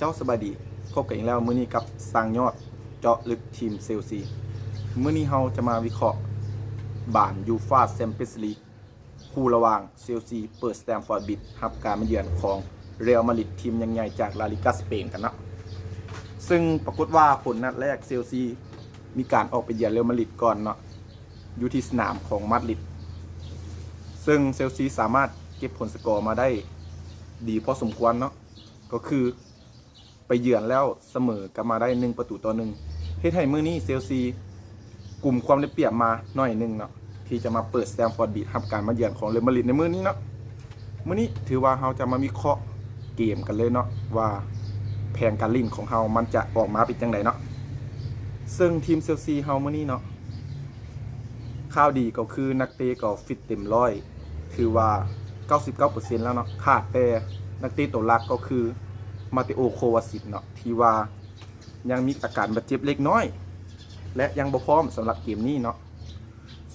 เจ้าสบายดีพบกันอีกแล้วมื้อนี้กับสร้างยอดเจาะลึกทีมเซลซีมื้อนี้เราจะมาวิเคราะห์บานยูฟาแชมเปี้ยนส์ลีกคู่ระหว่างเซลซีเปิดสแตมฟอร์ดบิดรับการมาเยือนของเรอัลมาดริดทีมยังใหญ่จากลาลิกาสเปนกันนะซึ่งปรากฏว่าผลนัดแรกเซลซีมีการออกไปเยือนเรอัลมาดริดก่อนเนาะอยู่ที่สนามของมาดริดซึ่งเซลซีสามารถเก็บผลสกอร์มาได้ดีพอสมควรเนาะก็คือ ไปเยือนแล้วเสมอกลับมาได้หนึ่งประตูต่อหนึ่งเฮ็ดให้มือนี้เซลซีกลุ่มความได้เปรียบมาหน่อยหนึ่งเนาะที่จะมาเปิดสแตมฟอร์ดบีดทำการมาเยือนของเรอัลมาดริดในมือนี้เนาะมือนี้ถือว่าเราจะมาวิเคราะห์เกมกันเลยเนาะว่าแผนการเล่นของเรามันจะออกมาเป็นจังไดเนาะซึ่งทีมเซลซีเฮามือนี้เนาะข่าวดีก็คือนักเตะก็ฟิตเต็มร้อยถือว่า 99%แล้วเนาะขาดแต่นักเตะตัวหลักก็คือ มาเตโอโควาสิตเนาะที่ว่ายังมีอาการบาดเจ็บเล็กน้อย และยังบ่พร้อมสำหรับเกมนี้เนาะ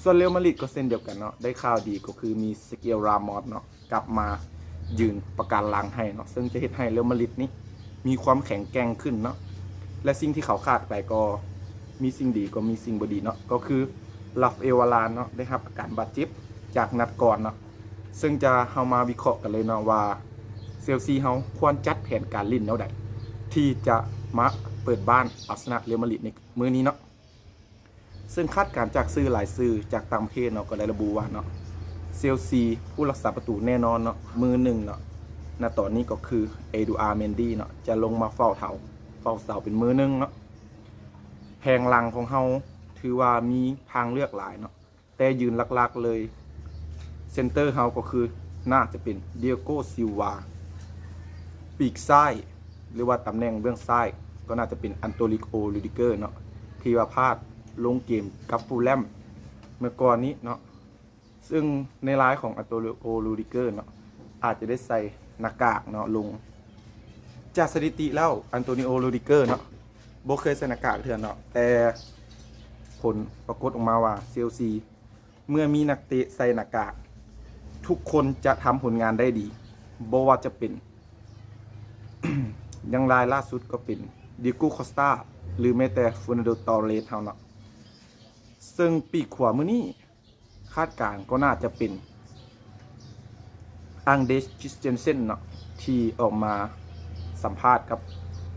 ส่วนเรอัลมาดริดก็เช่นเดียวกันเนาะได้ข่าวดีก็คือมีสเกลรามอสเนาะกลับมายืนประการลังให้เนาะซึ่งจะเฮ็ดให้เรอัลมาดริดนี้มีความแข็งแกร่งขึ้นเนาะและสิ่งที่เขาขาดไปก็มีสิ่งดีก็มีสิ่งบดีเนาะก็คือลัฟเอวาลานเนาะได้รับอาการบาดเจ็บจากนัดก่อนเนาะซึ่งจะเฮามาวิเคราะห์กันเลยเนาะว่า เซลซีเฮาควรจัดแผนการเล่นแนวใดที่จะมาเปิดบ้านเอาชนะเรอัลมาดริดในมื้อนี้เนาะซึ่งคาดการจากสื่อหลายสื่อจากต่างประเทศเนาะก็ได้ระบุว่าเนาะเซลซีผู้รักษาประตูแน่นอนเนาะมือหนึ่งเนาะณตอนนี้ก็คือเอดูอาร์เมนดี้เนาะจะลงมาเฝ้าเถาเฝ้าเสาเป็นมือหนึ่งเนาะแผงลังของเฮาถือว่ามีทางเลือกหลายเนาะแต่ยืนลักๆเลยเซนเตอร์เฮาก็คือน่าจะเป็นเดียโกซิลวา ปีกซ้าย หรือว่าตำแหน่งเบื้องซ้าย ก็น่าจะเป็นอันโตลิโอลูดิเกอร์เนาะที่ว่าพลาดลงเกมกับฟูแลมเมื่อก่อนนี้เนาะซึ่งในร้ายของอันโตลิโอลูดิเกอร์เนาะอาจจะได้ใส่หน้ากากเนาะลง จากสถิติแล้วอันโตนิโอลูดิเกอร์เนาะโบเคยใส่หน้ากากเถื่อนเนาะแต่ผลปรากฏออกมาว่าเซลซีเมื่อมีนักเตะใส่หน้ากากทุกคนจะทำผลงานได้ดีบว่าจะเป็น ยังรายล่าสุดก็เป็นดิโกคอสตาหรือแม้แต่ฟูนาโดตอเรสเฮาเนาะซึ่งปีกขวามือนี้คาดการก็น่าจะเป็นอังเดชคิสเจนเซนเนาะที่ออกมาสัมภาษณ์กับ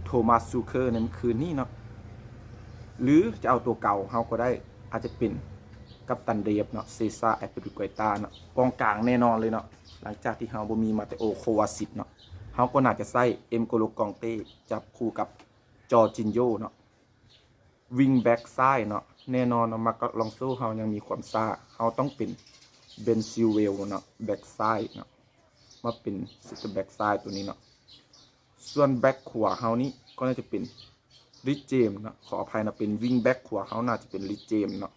โทมัสซูเคอร์ในเมื่อคืนนี้เนาะหรือจะเอาตัวเก่าเขาก็ได้อาจจะเป็นกัปตันเดฟเนาะเซซ่าแอปเปิลกวยตาเนาะกองกลางแน่นอนเลยเนาะหลังจากที่เฮาบ่มีมาเตโอโควาสิตเนาะ เฮาก็น่าจะใส่เอ็มโกโลกองเต้จับคู่กับจอจินโยเนาะวิงแบ็กซ้ายเนาะแน่นอนเนาะมากลองโซ่เฮายังมีความซ่าเฮาต้องเป็นเบนซิเวลเนาะแบ็กซ้ายเนาะมาเป็นซิตแบ็กซ้ายตัวนี้เนาะส่วนแบ็คขวาเฮานี่ก็น่าจะเป็นริเจมเนาะขออภัยนะเป็นวิ่งแบ็คขวาเฮาน่าจะเป็นริเจมเนาะ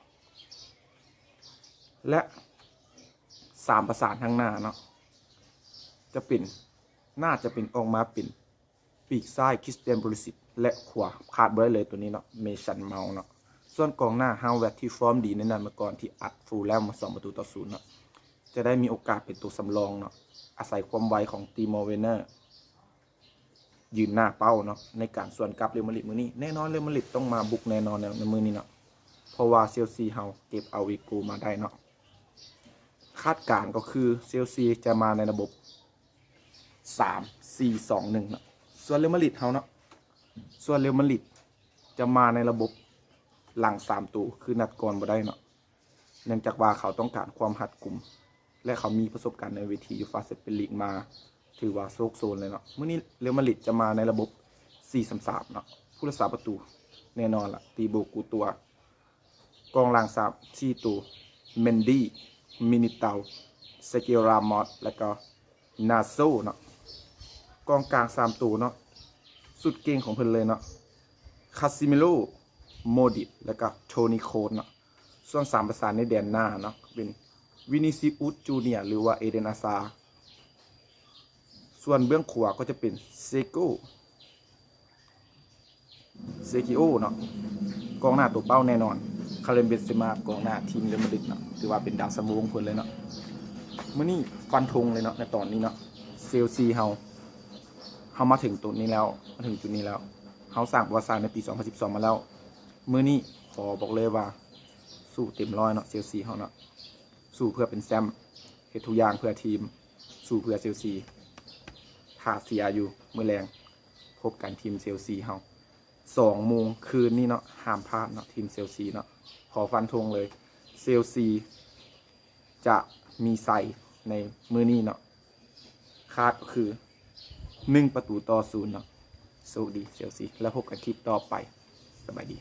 และสามประสานทางหน้าเนาะจะเป็น น่าจะเป็นออกมาเป็นปีกซ้ายคริสเตียนบริสิตและขวาขาดบ่ไปเลยตัวนี้เนาะเมชันเมาเนาะส่วนกองหน้าฮาวเวตที่ฟอร์มดีในนั้นมาก่อนที่อัดฟูลแลมมาสองประตูต่อศูนย์เนาะจะได้มีโอกาสเป็นตัวสำรองเนาะอาศัยความไวของตีโมเวเนอร์ยืนหน้าเป้าเนาะในการส่วนกลับเรอัลมาดริดมือนี้แน่นอนเรอัลมาดริดต้องมาบุกแน่นอนในมือนี้เนาะเพราะว่าเซลซีเฮาเก็บเอาวิกูมาได้เนาะคาดการก็คือเซลซีจะมาในระบบ 3 4 2 1เนาะส่วนเรอัลมาดริดเฮาเนาะส่วนเรอัลมาดริดจะมาในระบบหลัง3ตัวคือนัดก่อนบ่ได้เนาะเนื่องจากว่าเขาต้องการความหัดกลุ่ม และเขามีประสบการณ์ในเวทียูฟาเซเปนลีกมา ถือว่าโซกโซนเลยเนาะเมื่อนี้เรอัลมาดริดจะมาในระบบ4-3-3เนาะผู้รักษาประตูแน่นอนละตีโบกูตัว กองหลังสามที่ตัวเมนดี้มินิเตาเซเกรามอสและก็นาโซเนาะ กองกลางสามตัวเนาะสุดเก่งของเพิ่นเลยเนาะคาซิเมโลโมดิตและก็โทนี่โคดเนาะส่วนสามประสานในแดนหน้าเนาะเป็นวินิซิอุสจูเนียหรือว่าเอเดนอาซา ส่วนเบื้องขวาก็จะเป็นเซโกเซกิโอเนาะกองหน้าตัวเป้าแน่นอน คาเลมเบนเซมากองหน้าทีมเรอัลมาดริดเนาะถือว่าเป็นดาวซัมโบของเพิ่นเลยเนาะมื้อนี้ฟันธงเลยเนาะในตอนนี้เนาะเซลซีเฮา เขามาถึงจุดนี้แล้ว มาถึงจุดนี้แล้วเขาสร้างประวัติศาสตร์ในปี 2012 มาแล้วมือนี้ขอบอกเลยว่า สู้เต็มร้อยเนาะเชลซีเขาเนาะสู้เพื่อเป็นแชมเฮ็ดทุกอย่างเพื่อทีม สู้เพื่อเชลซีถ้าเสียอยู่มือแรงพบกันทีมเชลซีเฮาสองโมงคืนนี้เนาะห้ามพลาดเนาะทีมเชลซีเนาะขอฟันธงเลยเชลซีจะมีใส่ในมือนี้เนาะคาดก็คือ หนึ่งประตูต่อศูนย์เนาะโชคดีเชลซีแล้วพบกันคลิปต่อไปสบายดี